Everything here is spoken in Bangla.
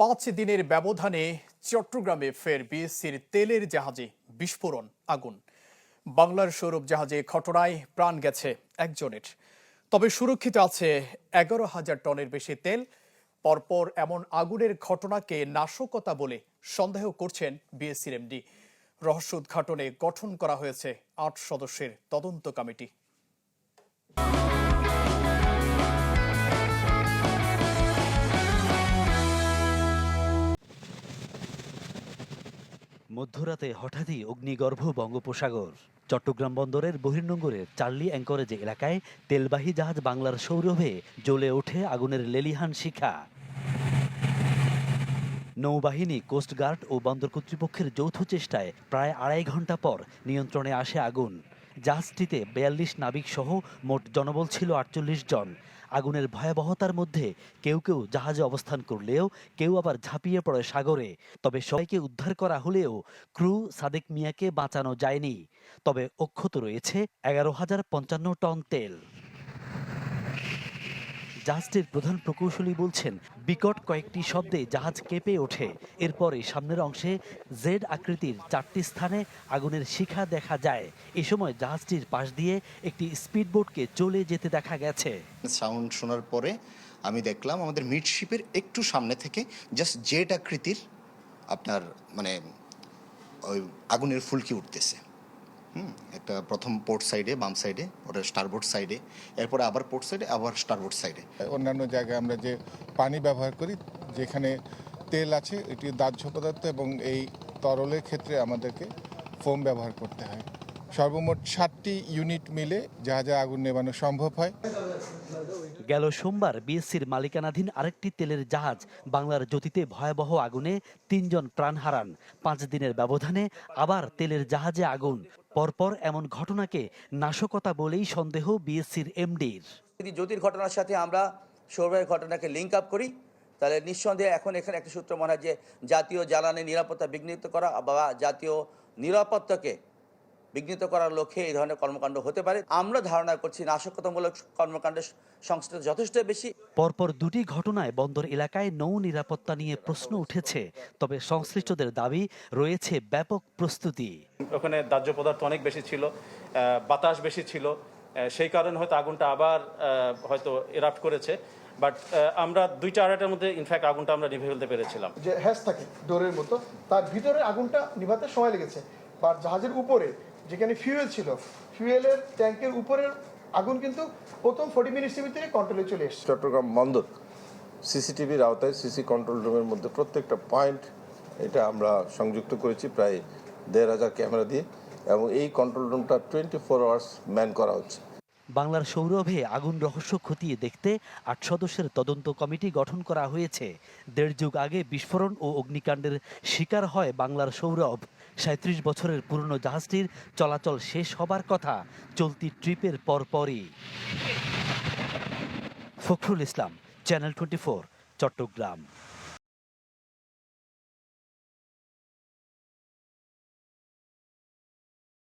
পাঁচ দিনের ব্যবধানে চট্টগ্রামে ফের বিএসসির তেলের জাহাজে বিস্ফোরণ, আগুন। বাংলার সৌরভ জাহাজে ঘটনায় প্রাণ গেছে একজনের। তবে সুরক্ষিত আছে এগারো হাজার টনের বেশি তেল। পরপর এমন আগুনের ঘটনাকে নাশকতা বলে সন্দেহ করছেন বিএসসির এমডি। রহস্য উদ্ঘাটনে গঠন করা হয়েছে আট সদস্যের তদন্ত কমিটি। মধ্যরাতে হঠাৎই অগ্নিগর্ভ বঙ্গোপসাগর। চট্টগ্রাম বন্দরের বহির্নোঙ্গরের চার্লি অ্যাঙ্করেজ এলাকায় তেলবাহী জাহাজ বাংলার সৌরভে জ্বলে ওঠে আগুনের লেলিহান শিখা। নৌবাহিনী, কোস্টগার্ড ও বন্দর কর্তৃপক্ষের যৌথ চেষ্টায় প্রায় আড়াই ঘণ্টা পর নিয়ন্ত্রণে আসে আগুন। জাহাজটিতে বিয়াল্লিশ নাবিক সহ মোট জনবল ছিল আটচল্লিশ জন। আগুনের ভয়াবহতার মধ্যে কেউ কেউ জাহাজে অবস্থান করলেও কেউ আবার ঝাঁপিয়ে পড়ে সাগরে। তবে সবাইকে উদ্ধার করা হলেও ক্রু সাদেক মিয়াকে বাঁচানো যায়নি। তবে অক্ষত রয়েছে এগারো হাজার পঞ্চান্ন টন তেল। জাহাজটির প্রধান প্রকৌশলী বলছেন, বিকট কয়েকটি শব্দে জাহাজ কেঁপে ওঠে। এরপরে সামনের অংশে জেড আকৃতির চারটি স্থানে আগুনের শিখা দেখা যায়। এ সময় জাহাজটির পাশ দিয়ে একটি স্পিডবোটকে চলে যেতে দেখা গেছে। সাউন্ড শোনার পরে আমি দেখলাম আমাদের মিডশিপের একটু সামনে থেকে জাস্ট জেড আকৃতির আপনার মানে ওই আগুনের ফুলকি উঠতেছে। একটা প্রথম পোর্ট সাইডে বাম সাইডে ওটা স্টারবোর্ড সাইডে এরপরে আবার পোর্ট সাইডে আবার স্টারবোর্ড সাইডে অন্যান্য জায়গায় আমরা যে পানি ব্যবহার করি যেখানে তেল আছে এটি দাহ্য পদার্থ এবং এই তরলের ক্ষেত্রে আমাদেরকে ফোম ব্যবহার করতে হয়। সর্বমোট ষাটটি ইউনিট মিলে জাহাজে আগুন নেভানো সম্ভব হয়। গেল সোমবার বিএসসির মালিকানাধীন আরেকটি তেলের জাহাজ বাংলার জ্যোতিতে ভয়াবহ আগুনে তিনজন প্রাণ হারান। পাঁচ দিনের ব্যবধানে আবার তেলের জাহাজে আগুন। পরপর এমন ঘটনাকে নাশকতা বলেই সন্দেহ বিএসসির এমডির। যদি জ্যোতির ঘটনার সাথে আমরা সৌরভের ঘটনাকে লিঙ্ক আপ করি, তাহলে নিঃসন্দেহে এখন এখানে একটা সূত্র মনে হয় যে জাতীয় জ্বালানি নিরাপত্তা বিঘ্নিত করা বা জাতীয় নিরাপত্তাকে বিঘ্নিত করার লক্ষ্যে এই ধরনের কর্মকাণ্ড হতে পারে। আমরা ধারণা করছি নাশকতামূলক কর্মকাণ্ডের সংশ্লিষ্ট যথেষ্ট বেশি। পরপর দুটি ঘটনায় বন্দর এলাকায় নৌ নিরাপত্তা নিয়ে প্রশ্ন উঠেছে তবে সংশ্লিষ্টদের দাবি রয়েছে ব্যাপক প্রস্তুতি। ওখানে দাহ্য পদার্থ অনেক বেশি ছিল বাতাস বেশি ছিল সেই কারণে হয়তো আগুনটা আবার হয়তো এরাপ্ট করেছে। বাট আমরা দুইটা আড়াইটার মধ্যে ইনফ্যাক্ট আগুনটা আমরা নিভে ফেলতে পেরেছিলাম। যে হ্যাশ থাকে ডোরের মতো তার ভিতরে আগুনটা নিভাতে সময় লেগেছে। বা জাহাজের উপরে যেখানে ফিউয়েল ছিল ফিউয়েলের ট্যাঙ্কের উপরের আগুন কিন্তু প্রথম ফোর্টি মিনিটসের ভিতরে কন্ট্রোলে চলে এসছে। চট্টগ্রাম বন্দর সিসিটিভির আওতায় সিসি কন্ট্রোল রুমের মধ্যে প্রত্যেকটা পয়েন্ট এটা আমরা সংযুক্ত করেছি প্রায় দেড় হাজার ক্যামেরা দিয়ে এবং এই কন্ট্রোল রুমটা টোয়েন্টি ফোর আওয়ার্স ম্যান করা হচ্ছে। বাংলার সৌরভে আগুন রহস্য খতিয়ে দেখতে আট সদস্যের তদন্ত কমিটি গঠন করা হয়েছে। দেড় যুগ আগে বিস্ফোরণ ও অগ্নিকাণ্ডের শিকার হয় বাংলার সৌরভ। সাঁত্রিশ বছরের পুরনো জাহাজটির চলাচল শেষ হবার কথা চলতি ট্রিপের পরপরই। Fakhrul Islam, channel twenty Chattogram.